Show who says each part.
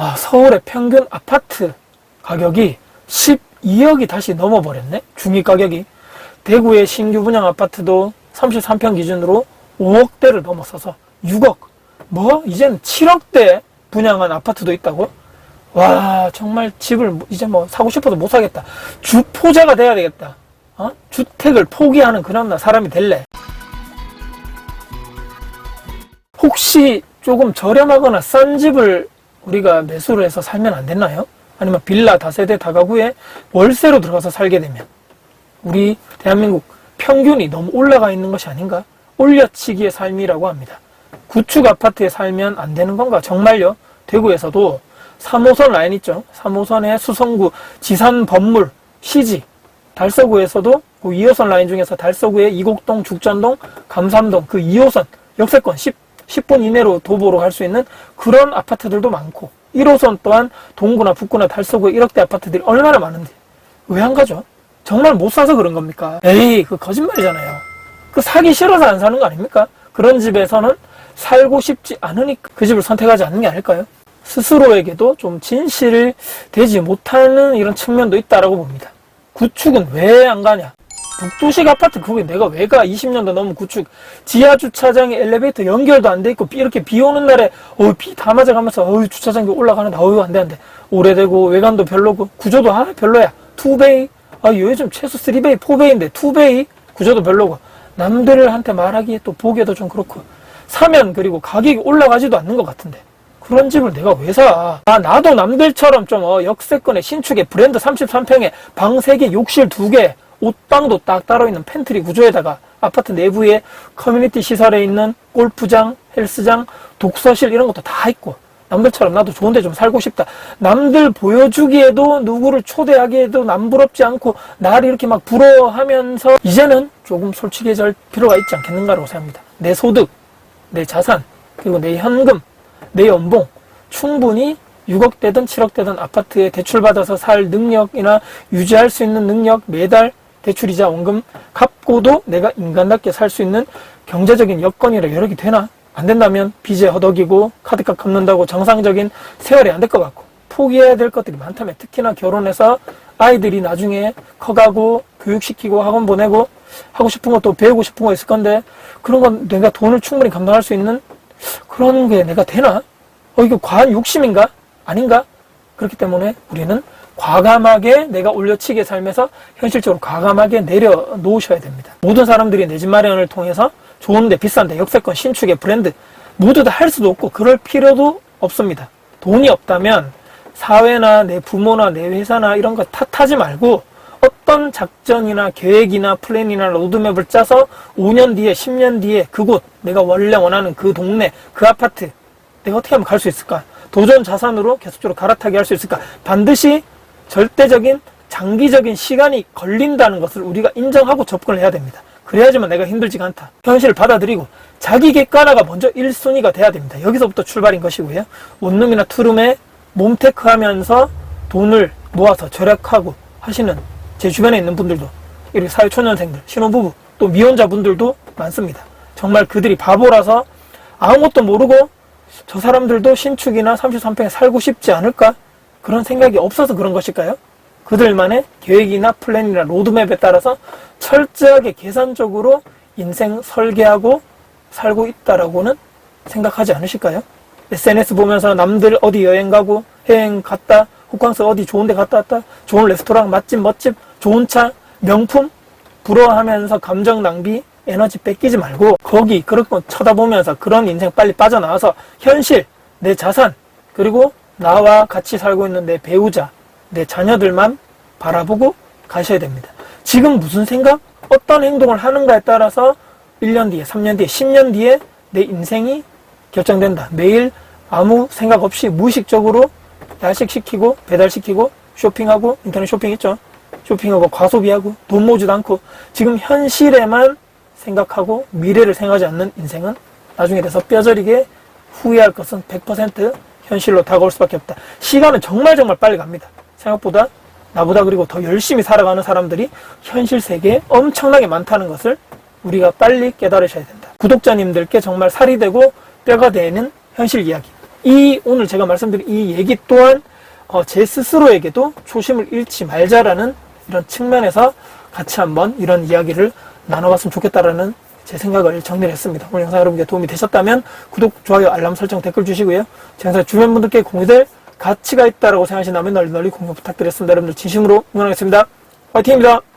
Speaker 1: 아, 서울의 평균 아파트 가격이 12억이 다시 넘어버렸네? 중위 가격이. 대구의 신규 분양 아파트도 33평 기준으로 5억대를 넘어서서 6억. 뭐? 이제는 7억대 분양한 아파트도 있다고? 와, 정말 집을 뭐- 이제 뭐 사고 싶어도 못 사겠다. 주포자가 돼야 되겠다. 어? 주택을 포기하는 그런 사람이 될래. 혹시 조금 저렴하거나 싼 집을 우리가 매수를 해서 살면 안 됐나요? 아니면 빌라 다세대 다가구에 월세로 들어가서 살게 되면 우리 대한민국 평균이 너무 올라가 있는 것이 아닌가? 올려치기의 삶이라고 합니다. 구축 아파트에 살면 안 되는 건가? 정말요? 대구에서도 3호선 라인 있죠? 3호선의 수성구 지산 법물 시지 달서구에서도 그 2호선 라인 중에서 달서구의 이곡동, 죽전동, 감삼동 그 2호선 역세권 10, 10분 이내로 도보로 갈 수 있는 그런 아파트들도 많고 1호선 또한 동구나 북구나 달서구에 1억대 아파트들이 얼마나 많은데 왜 안 가죠? 정말 못 사서 그런 겁니까? 에이 그 거짓말이잖아요. 그 사기 싫어서 안 사는 거 아닙니까? 그런 집에서는 살고 싶지 않으니까 그 집을 선택하지 않는 게 아닐까요? 스스로에게도 좀 진실을 되지 못하는 이런 측면도 있다라고 봅니다. 구축은 왜 안 가냐? 북도식 아파트 그게 내가 왜 가? 20년도 넘은 구축 지하 주차장에 엘리베이터 연결도 안 돼 있고 비- 이렇게 비 오는 날에 어비다 맞아가면서 어 주차장이 올라가는데 어유 안돼 안돼. 오래되고 외관도 별로고 구조도 아 별로야. 투베이 아 요즘 최소 3베이 4베이인데 투베이 구조도 별로고. 남들한테 말하기에 또 보기에도 좀 그렇고. 사면 그리고 가격이 올라가지도 않는 것 같은데. 그런 집을 내가 왜 사? 아, 나도 남들처럼 좀, 어, 역세권의 신축의 브랜드 33평에 방 3개, 욕실 2개, 옷방도 딱 따로 있는 팬트리 구조에다가 아파트 내부에 커뮤니티 시설에 있는 골프장, 헬스장, 독서실 이런 것도 다 있고, 남들처럼 나도 좋은데 좀 살고 싶다. 남들 보여주기에도 누구를 초대하기에도 남부럽지 않고 나를 이렇게 막 부러워하면서 이제는 조금 솔직해질 필요가 있지 않겠는가라고 생각합니다. 내 소득, 내 자산, 그리고 내 현금, 내 연봉 충분히 6억대든 7억대든 아파트에 대출받아서 살 능력이나 유지할 수 있는 능력 매달 대출이자 원금 갚고도 내가 인간답게 살 수 있는 경제적인 여건이라 여력이 되나? 안 된다면 빚에 허덕이고 카드값 갚는다고 정상적인 생활이 안 될 것 같고 포기해야 될 것들이 많다면 특히나 결혼해서 아이들이 나중에 커가고 교육시키고 학원 보내고 하고 싶은 것도 배우고 싶은 거 있을 건데 그런 건 내가 돈을 충분히 감당할 수 있는 그런 게 내가 되나? 어, 이거 과한 욕심인가? 아닌가? 그렇기 때문에 우리는 과감하게 내가 올려치기에 살면서 현실적으로 과감하게 내려놓으셔야 됩니다. 모든 사람들이 내 집 마련을 통해서 좋은데 비싼데 역세권 신축의 브랜드 모두 다 할 수도 없고 그럴 필요도 없습니다. 돈이 없다면 사회나 내 부모나 내 회사나 이런 거 탓하지 말고 어떤 작전이나 계획이나 플랜이나 로드맵을 짜서 5년 뒤에 10년 뒤에 그곳 내가 원래 원하는 그 동네 그 아파트 내가 어떻게 하면 갈 수 있을까? 도전 자산으로 계속적으로 갈아타게 할 수 있을까? 반드시 절대적인 장기적인 시간이 걸린다는 것을 우리가 인정하고 접근을 해야 됩니다. 그래야지만 내가 힘들지가 않다. 현실을 받아들이고 자기 객관화가 먼저 1순위가 돼야 됩니다. 여기서부터 출발인 것이고요. 원룸이나 투룸에 몸테크 하면서 돈을 모아서 절약하고 하시는 제 주변에 있는 분들도 이렇게 사회초년생들, 신혼부부, 또 미혼자분들도 많습니다. 정말 그들이 바보라서 아무것도 모르고 저 사람들도 신축이나 33평에 살고 싶지 않을까? 그런 생각이 없어서 그런 것일까요? 그들만의 계획이나 플랜이나 로드맵에 따라서 철저하게 계산적으로 인생 설계하고 살고 있다라고는 생각하지 않으실까요? SNS 보면서 남들 어디 여행 가고 여행 갔다 호캉스 어디 좋은 데 갔다 왔다 좋은 레스토랑 맛집 멋집 좋은 차 명품 부러워하면서 감정 낭비 에너지 뺏기지 말고 거기 그런 거 쳐다보면서 그런 인생 빨리 빠져나와서 현실 내 자산 그리고 나와 같이 살고 있는 내 배우자 내 자녀들만 바라보고 가셔야 됩니다. 지금 무슨 생각 어떤 행동을 하는가에 따라서 1년 뒤에 3년 뒤에 10년 뒤에 내 인생이 결정된다. 매일 아무 생각 없이 무의식적으로 야식시키고 배달시키고 쇼핑하고 인터넷 쇼핑 있죠. 쇼핑하고 과소비하고 돈 모으지도 않고 지금 현실에만 생각하고 미래를 생각하지 않는 인생은 나중에 돼서 뼈저리게 후회할 것은 100% 현실로 다가올 수밖에 없다. 시간은 정말 정말 빨리 갑니다. 생각보다 나보다 그리고 더 열심히 살아가는 사람들이 현실 세계에 엄청나게 많다는 것을 우리가 빨리 깨달으셔야 된다. 구독자님들께 정말 살이 되고 뼈가 되는 현실 이야기. 이 오늘 제가 말씀드린 이 얘기 또한 어, 제 스스로에게도 초심을 잃지 말자라는 이런 측면에서 같이 한번 이런 이야기를 나눠봤으면 좋겠다라는 제 생각을 정리를 했습니다. 오늘 영상 여러분께 도움이 되셨다면 구독, 좋아요, 알람 설정, 댓글 주시고요. 제 영상 주변 분들께 공유될 가치가 있다라고 생각하신다면 널리 널리 공유 부탁드렸습니다. 여러분들 진심으로 응원하겠습니다. 화이팅입니다.